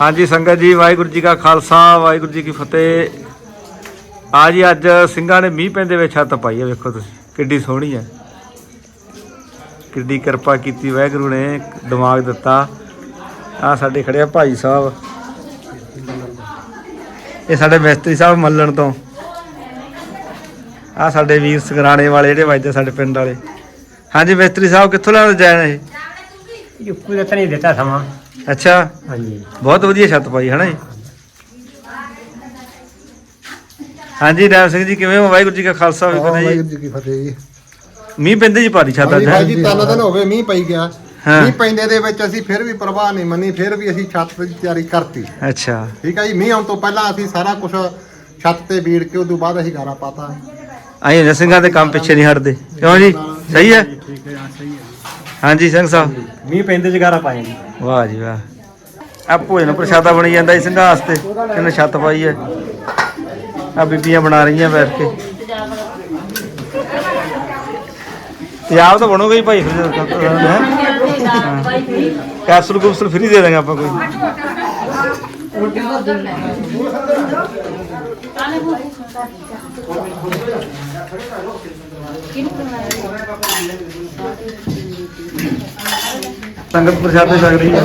ਹਾਂਜੀ, ਸੰਗਤ ਜੀ, ਵਾਹਿਗੁਰੂ ਜੀ ਕਾ ਖਾਲਸਾ, ਵਾਹਿਗੁਰੂ ਜੀ ਕੀ ਫਤਿਹ। ਆ ਜੀ, ਅੱਜ ਸਿੰਘਾਂ ਨੇ ਮੀਂਹ ਪੈਂਦੇ ਵਿੱਚ ਛੱਤ ਪਾਈ ਹੈ ਵੇਖੋ ਤੁਸੀਂ, ਕਿੱਡੀ ਸੋਹਣੀ ਹੈ ਕਿੱਡੀ ਕਿਰਪਾ ਕੀਤੀ ਵਾਹਿਗੁਰੂ ਨੇ, ਦਿਮਾਗ ਦਿੱਤਾ। ਆ ਸਾਡੇ ਖੜੇ ਆ ਭਾਈ ਸਾਹਿਬ। ਇਹ ਸਾਡੇ ਮਿਸਤਰੀ ਸਾਹਿਬ ਮੱਲਣ ਤੋਂ। ਆ ਸਾਡੇ ਵੀਰ ਸਗਰਾਣੇ ਵਾਲੇ, ਜਿਹੜੇ ਵੱਜਦੇ ਸਾਡੇ ਪਿੰਡ ਵਾਲੇ। ਹਾਂਜੀ, ਮਿਸਤਰੀ ਸਾਹਿਬ, ਕਿੱਥੋਂ ਲੈਣ ਜਾਣ ਇਹ? ਯੁੱਕੂ ਦਾ ਤਾਂ ਨਹੀਂ ਦਿੱਤਾ ਸਮਾਂ। ਅੱਛਾ? ਹਾਂਜੀ। ਬਹੁਤ ਵਧੀਆ ਛੱਤ ਪਾਈ ਹੈ ਨਾ ਜੀ? ਹਾਂਜੀ ਨੈਬ ਸਿੰਘ ਜੀ ਕਿਵੇਂ ਹੋ? ਵਾਹਿਗੁਰੂ ਜੀ ਕਾ ਖਾਲਸਾ ਵਾਹਿਗੁਰੂ ਜੀ ਵਾਹਿਗੁਰੂ ਜੀ ਕੀ ਫਤਿਹ ਜੀ। ਮੀਂਹ ਪੈਂਦੇ ਜੀ ਭਾਰੀ ਛੱਤ ਅੱਜ ਹਾਂਜੀ ਭਾਈ? ਜੀ ਤਿੰਨ ਦਿਨ ਹੋ ਗਏ ਮੀਂਹ ਪਈ ਗਿਆ। ਹਾਂ। ਮੀਂਹ ਪੈਂਦੇ ਦੇ ਵਿੱਚ ਅਸੀਂ ਫਿਰ ਵੀ ਪ੍ਰਵਾਹ ਨਹੀਂ ਮੰਨੀ ਫਿਰ ਵੀ ਅਸੀਂ ਛੱਤ ਦੀ ਤਿਆਰੀ ਕਰਤੀ। ਅੱਛਾ। ਠੀਕ ਹੈ ਜੀ ਮੀਂਹ ਆਉਣ ਤੋਂ ਪਹਿਲਾਂ ਅਸੀਂ ਸਾਰਾ ਕੁਝ ਛੱਤ ਤੇ ਬੀੜ ਕੇ ਉਦੋਂ ਬਾਅਦ ਅਸੀਂ ਗਾਰਾ ਪਾਤਾ। ਆਈ ਨੇ ਸਿੰਘਾਂ ਦੇ ਕੰਮ ਪਿੱਛੇ ਨਹੀਂ ਹਟਦੇ। ਕਿਉਂ ਜੀ? ਸਹੀ ਹੈ? ਠੀਕ ਹੈ ਸਹੀ ਹੈ। ਹਾਂਜੀ ਸਿੰਘ ਸਾਹਿਬ। ਮੀਂਹ ਪੈਂਦੇ ਜਗਾਰਾ ਪਾਏ ਜੀ। ਵਾਹ ਜੀ ਵਾਹ। ਆ ਭੋਜਨ ਪ੍ਰਸ਼ਾਦਾ ਬਣੀ ਜਾਂਦਾ ਜੀ ਸਿੰਘਾਂ ਵਾਸਤੇ ਕਿੰਨੇ ਛੱਤ ਪਾਈ ਹੈ ਆ ਬੀਬੀਆਂ ਬਣਾ ਰਹੀਆਂ ਬੈਠ ਕੇ। ਤੇ ਤਾਂ ਬਣੋਗੇ ਹੀ ਭਾਈ ਫਿਰ ਜਦੋਂ ਕੈਪਸੂਲ ਫ੍ਰੀ ਦੇ ਦਾਂਗੇ ਆਪਾਂ ਕੋਈ। ਸੰਗਤ ਪ੍ਰਸ਼ਾਦੇ ਛਕ ਰਹੀ ਹੈ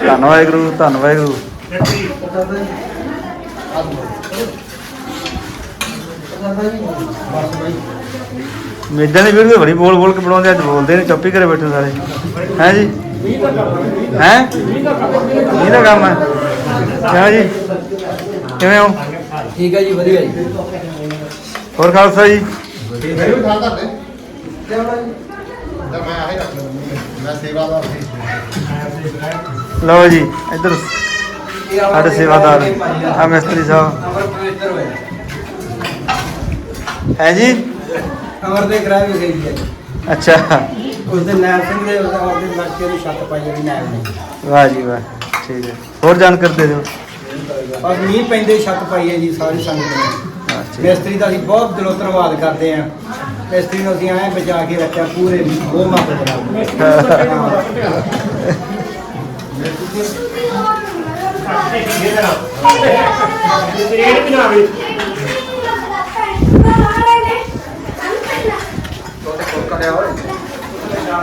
ਧੰਨ ਵਾਹਿਗੁਰੂ ਧੰਨ ਵਾਹਿਗੁਰੂ। ਮੇਜਾਂ ਦੀ ਵੀਡੀਓ ਬੜੀ ਬੋਲ ਬੋਲ ਕੇ ਬਣਾਉਂਦੇ ਅੱਜ ਬੋਲਦੇ ਨੇ ਚੁੱਪ ਹੀ ਕਰੇ ਬੈਠੇ ਸਾਰੇ। ਹੈ ਜੀ? ਹੈ। ਇਹਦਾ ਕੰਮ ਹੈ। ਕਿਹਾ ਜੀ? ਕਿਵੇਂ ਹੋ? ਠੀਕ ਹੈ ਜੀ ਵਧੀਆ ਜੀ। ਹੋਰ ਖਾਲਸਾ ਜੀ? ਠੀਕ ਹੈ ਜੀ ਖਾਦਾ ਤੇ ਮੈਂ ਆਹੀ ਰੱਖ ਲਵਾਂ ਮੈਂ ਸੇਵਾਦਾਰ ਸੀ। ਲਓ ਜੀ ਇੱਧਰ ਸਾਡੇ ਸੇਵਾਦਾਰ ਆ ਮਿਸਤਰੀ ਸਾਹਿਬ। ਹੈ ਜੀ? ਅਮਰ ਦੇ ਗ੍ਰਹਿ ਵੀ ਗਈ ਹੈ। ਅੱਛਾ। ਉਸ ਦੇ ਨਾਇਬ ਸਿੰਘ ਦੇ ਲੜਕੇ ਦੀ ਛੱਤ ਪਾਈ ਜਿਹੜੀ ਨਾਇਬ ਨੇ। ਵਾਹ ਜੀ ਵਾਹ। ਠੀਕ ਹੈ। ਹੋਰ ਜਾਣਕਾਰੀ ਦੇ ਦਿਓ। ਬਸ ਮੀਂਹ ਪੈਂਦੇ ਛੱਤ ਪਾਈ ਹੈ ਜੀ ਸਾਰੀ ਸੰਗਤ ਨੇ। ਹਾਂ, ਠੀਕ। ਮਿਸਤਰੀ ਦਾ ਅਸੀਂ ਬਹੁਤ ਦਿਲੋਂ ਧੰਨਵਾਦ ਕਰਦੇ ਹਾਂ। ਮਿਸਤਰੀ ਨੂੰ ਅਸੀਂ ਐਂ ਬਚਾ ਕੇ ਰੱਖਿਆ ਪੂਰੇ ਉਹ ਮਾਪ